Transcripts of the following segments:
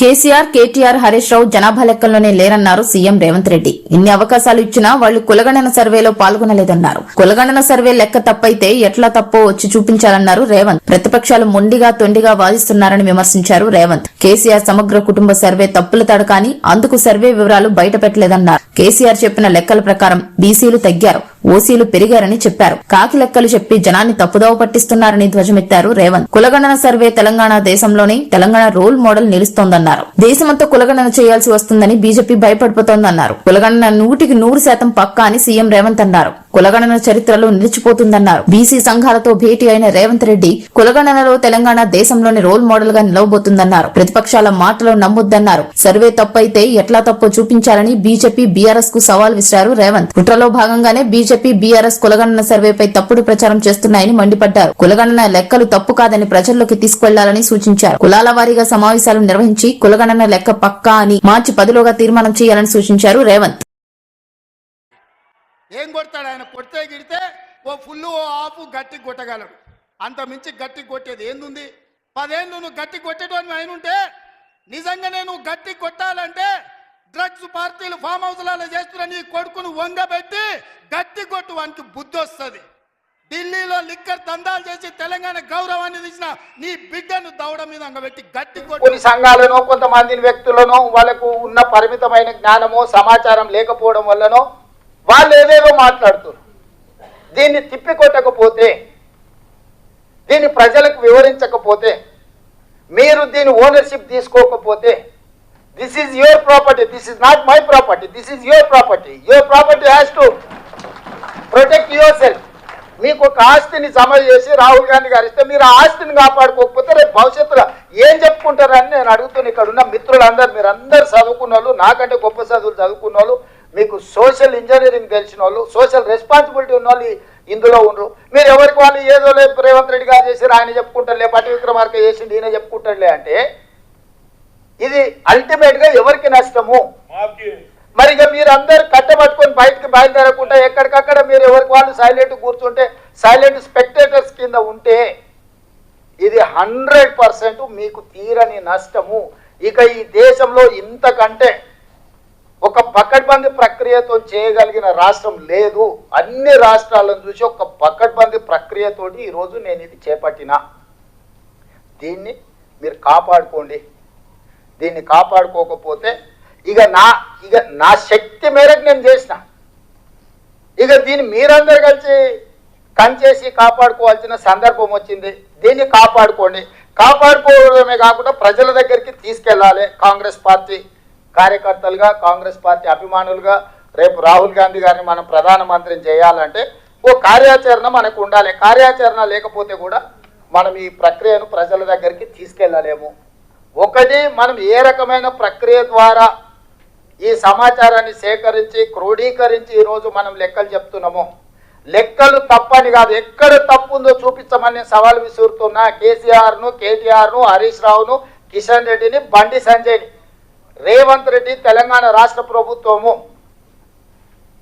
కేసీఆర్ కేటీఆర్ హరీష్ రావు జనాభా లెక్కల్లోనే లేరన్నారు సీఎం రేవంత్ రెడ్డి. ఇన్ని అవకాశాలు ఇచ్చినా వాళ్ళు కులగణన సర్వేలో పాల్గొనలేదన్నారు. కులగణన సర్వే లెక్క తప్పైతే ఎట్లా తప్పో వచ్చి చూపించాలన్నారు రేవంత్. ప్రతిపక్షాలు మొండిగా తొండిగా వాదిస్తున్నారని విమర్శించారు రేవంత్. కేసీఆర్ సమగ్ర కుటుంబ సర్వే తప్పుల తడకాని అందుకు సర్వే వివరాలు బయటపెట్టలేదన్నారు కేసీఆర్ చెప్పిన లెక్కల ప్రకారం బీసీలు తగ్గారు. ఓసీలు పెరిగారని చెప్పారు. కాకి లెక్కలు చెప్పి జనాన్ని తప్పుదోవ పట్టిస్తున్నారని ధ్వజమెత్తారు రేవంత్. కులగణన సర్వే తెలంగాణ దేశంలోనే తెలంగాణ రోల్ మోడల్ నిలుస్తోందన్నారు. దేశమంతా కులగణన చేయాల్సి వస్తుందని బీజేపీ భయపడిపోతోందన్నారు. కులగణన నూటికి నూరు శాతం పక్కా అని సీఎం రేవంత్ అన్నారు. కులగణన చరిత్రలో నిలిచిపోతుందన్నారు. బీసీ సంఘాలతో భేటీ అయిన రేవంత్ రెడ్డి కులగణనలో తెలంగాణ దేశంలోని రోల్ మోడల్గా నిలవబోతుందన్నారు. ప్రతిపక్షాల మాటలు నమ్మొద్దన్నారు. సర్వే తప్పైతే ఎట్లా తప్పు చూపించాలని బీజేపీ బీఆర్ఎస్కు సవాల్ విసిరారు రేవంత్. కుట్రలో భాగంగానే బీజేపీ బీఆర్ఎస్ కులగణన సర్వేపై తప్పుడు ప్రచారం చేస్తున్నాయని మండిపడ్డారు. కులగణన లెక్కలు తప్పు కాదని ప్రజల్లోకి తీసుకెళ్ళాలని సూచించారు. కులాల వారీగా సమావేశాలు నిర్వహించి కులగణన లెక్క పక్కా అని మార్చి పదిలోగా తీర్మానం చేయాలని సూచించారు రేవంత్. ఏం కొడతాడు ఆయన? కొడితే గిడితే ఓ ఫుల్ ఓ ఆఫ్ గట్టి కొట్టగలడు. అంత మించి గట్టి కొట్టేది ఏందుంది? పదేళ్ళు నువ్వు గట్టి కొట్టేటోని ఆయన ఉంటే నిజంగానే నువ్వు గట్టి కొట్టాలంటే డ్రగ్స్ పార్టీలు ఫామ్ హౌస్లలో చేస్తున్న నీ కొడుకును వంగబెట్టి గట్టి కొట్టు వానికి బుద్ధి వస్తుంది ఢిల్లీలో లిక్కర్ దందాలు చేసి తెలంగాణ గౌరవాన్ని తీసిన నీ బిడ్డను దౌడ మీద అంగబెట్టి గట్టి కొట్టు. కొన్ని సంఘాలను కొంతమంది వ్యక్తులను వాళ్ళకు ఉన్న పరిమితమైన జ్ఞానమో సమాచారం లేకపోవడం వల్లనో వాళ్ళు ఏవేవో మాట్లాడుతున్నారు. దీన్ని తిప్పికొట్టకపోతే దీన్ని ప్రజలకు వివరించకపోతే మీరు దీని ఓనర్షిప్ తీసుకోకపోతే this is your property this is not my property this is your property your property has to protect yourself మీకు ఒక ఆస్తిని జమ చేసి రాహుల్ గాంధీ గారు ఇస్తే మీరు ఆ ఆస్తిని కాపాడుకోకపోతే రేపు భవిష్యత్తులో ఏం చెప్పుకుంటారని నేను అడుగుతున్నా ఇక్కడ ఉన్న మిత్రులందరూ మీరు అందరు చదువుకున్న వాళ్ళు నాకంటే గొప్ప చదువులు చదువుకున్న వాళ్ళు మీకు సోషల్ ఇంజనీరింగ్ తెలిసిన వాళ్ళు సోషల్ రెస్పాన్సిబిలిటీ ఉన్న వాళ్ళు ఇందులో ఉండరు. మీరు ఎవరికి వాళ్ళు ఏదో లేదు రేవంత్ రెడ్డి గారు చేసి ఆయన చెప్పుకుంటారులే పట్టి విక్రమార్క చేసిండు ఈయన చెప్పుకుంటారులే అంటే ఇది అల్టిమేట్గా ఎవరికి నష్టము? మరి ఇక మీరు అందరు కట్టబట్టుకొని బయటకు బయలుదేరకుండా ఎక్కడికక్కడ మీరు ఎవరికి వాళ్ళు సైలెంట్ కూర్చుంటే సైలెంట్ స్పెక్టేటర్స్ కింద ఉంటే ఇది హండ్రెడ్ పర్సెంట్ మీకు తీరని నష్టము. ఇక ఈ దేశంలో ఇంతకంటే ఒక పకడ్బందీ ప్రక్రియతో చేయగలిగిన రాష్ట్రం లేదు. అన్ని రాష్ట్రాలను చూసి ఒక పకడ్బందీ ప్రక్రియతోటి ఈరోజు నేను ఇది చేపట్టిన. దీన్ని మీరు కాపాడుకోండి. దీన్ని కాపాడుకోకపోతే ఇక నా ఇక నా శక్తి మేరకు నేను చేసిన. ఇక దీన్ని మీరందరు కలిసి కంచేసి కాపాడుకోవాల్సిన సందర్భం వచ్చింది. దీన్ని కాపాడుకోండి. కాపాడుకోవడమే కాకుండా ప్రజల దగ్గరికి తీసుకెళ్ళాలి కాంగ్రెస్ పార్టీ. కార్యకర్తలుగా కాంగ్రెస్ పార్టీ అభిమానులుగా రేపు రాహుల్ గాంధీ గారిని మనం ప్రధానమంత్రిని చేయాలంటే ఓ కార్యాచరణ మనకు ఉండాలి. కార్యాచరణ లేకపోతే కూడా మనం ఈ ప్రక్రియను ప్రజల దగ్గరికి తీసుకెళ్ళలేము ఒకటి మనం ఏ రకమైన ప్రక్రియ ద్వారా ఈ సమాచారాన్ని సేకరించి క్రోడీకరించి ఈరోజు మనం లెక్కలు చెప్తున్నాము. లెక్కలు తప్పని కాదు. ఎక్కడ తప్పు ఉందో చూపించమని సవాల్ విసురుతున్నా కేసీఆర్ను కేటీఆర్ను హరీష్ రావును కిషన్ రెడ్డిని బండి సంజయ్ని రేవంత్ రెడ్డి తెలంగాణ రాష్ట్ర ప్రభుత్వము.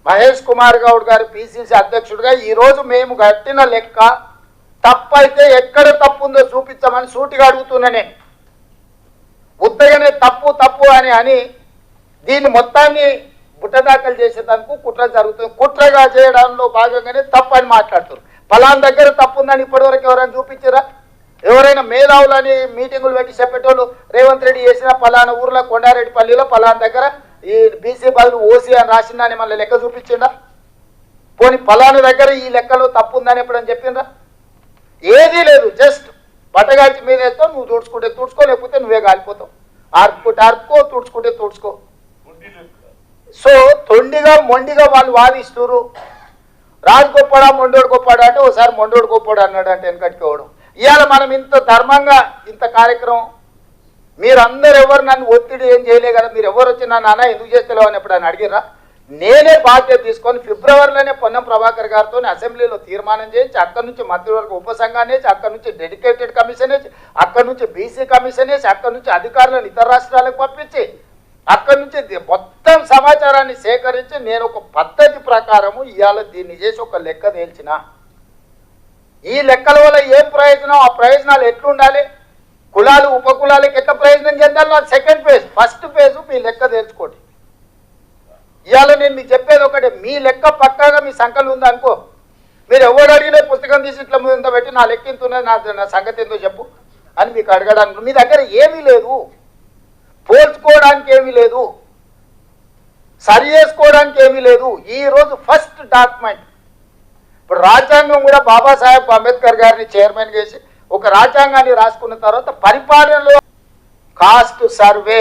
మహేష్ కుమార్ గౌడ్ గారు పిసిసి అధ్యక్షుడిగా ఈరోజు మేము కట్టిన లెక్క తప్పైతే ఎక్కడ తప్పు ఉందో చూపించమని సూటిగా అడుగుతున్నా నేను. ఉత్తగానే తప్పు తప్పు అని అని దీన్ని మొత్తాన్ని బుట్టదాఖలు చేసేదానికి కుట్ర జరుగుతుంది. కుట్రగా చేయడంలో భాగంగానే తప్పు అని మాట్లాడుతారు ఫలాన్ దగ్గర తప్పు ఉందని ఇప్పటివరకు ఎవరైనా చూపించారా? ఎవరైనా మేధావులని మీటింగులు పెట్టి చెప్పేటోళ్ళు రేవంత్ రెడ్డి చేసిన పలానా ఊర్లో కొండారెడ్డిపల్లిలో పలానా దగ్గర ఈ బీసీ బదులు ఓసీ అని రాసిందని మళ్ళీ లెక్క చూపించిందా పోనీ పలానా దగ్గర ఈ లెక్కలో తప్పు ఉందని ఎప్పుడని చెప్పిండ్రా? ఏదీ లేదు జస్ట్ బట్టగాల్చి మీద వేస్తావు నువ్వు తుడుచుకుంటే తుడుచుకో లేకపోతే నువ్వే కాలిపోతావు. ఆర్పుకుంటే ఆర్పుకో తుడుచుకుంటే తుడుచుకో. సో తొండిగా మొండిగా వాళ్ళు వాదిస్తున్నారు రాజు గొప్పడా మొండోడు గొప్పడా అంటే ఒకసారి మొండోడు గొప్పడు అన్నాడు అంటే వెనకట్టుకోవడం ఇవాళ మనం ఇంత ధర్మంగా ఇంత కార్యక్రమం మీరందరు ఎవరు నన్ను ఒత్తిడి ఏం చేయలే కదా మీరు ఎవరు వచ్చి నన్ను అన్న ఎందుకు చేస్తలేవు అని ఎప్పుడు అని అడిగిరా నేనే బాధ్యత తీసుకొని ఫిబ్రవరిలోనే పొన్నం ప్రభాకర్ గారితో అసెంబ్లీలో తీర్మానం చేయించి అక్కడి నుంచి మంత్రివర్గ ఉపసంఘాన్ని అక్కడి నుంచి డెడికేటెడ్ కమిషన్ వేసి అక్కడి నుంచి బీసీ కమిషన్ వేసి అక్కడి నుంచి అధికారులను ఇతర రాష్ట్రాలకు పంపించి అక్కడి నుంచి మొత్తం సమాచారాన్ని సేకరించి నేను ఒక పద్ధతి ప్రకారము ఇవాళ దీన్ని చేసి ఒక లెక్క తేల్చిన. ఈ లెక్కల వల్ల ఏం ప్రయోజనం? ఆ ప్రయోజనాలు ఎట్లుండాలి? కులాలు ఉపకులాలకు ఎట్లా ప్రయోజనం చెందాలో? సెకండ్ ఫేజ్ ఫస్ట్ ఫేజ్ మీ లెక్క తెలుసుకోండి. ఇవాళ నేను మీకు చెప్పేది ఒకటే మీ లెక్క పక్కాగా మీ సంకలు ఉందనుకో అనుకో. మీరు ఎవరు అడిగినా పుస్తకం తీసి ఇట్లా ముందు పెట్టి నా లెక్క ఇంత నా నా సంగతి ఏందో చెప్పు అని మీకు అడగడానికి మీ దగ్గర ఏమీ లేదు. పోల్చుకోవడానికి ఏమీ లేదు. సరి చేసుకోవడానికి ఏమీ లేదు. ఈరోజు ఫస్ట్ డాక్యుమెంట్ ఇప్పుడు రాజ్యాంగం కూడా బాబాసాహెబ్ అంబేద్కర్ గారిని చైర్మన్ చేసి ఒక రాజ్యాంగాన్ని రాసుకున్న తర్వాత పరిపాలనలో కాస్ట్ సర్వే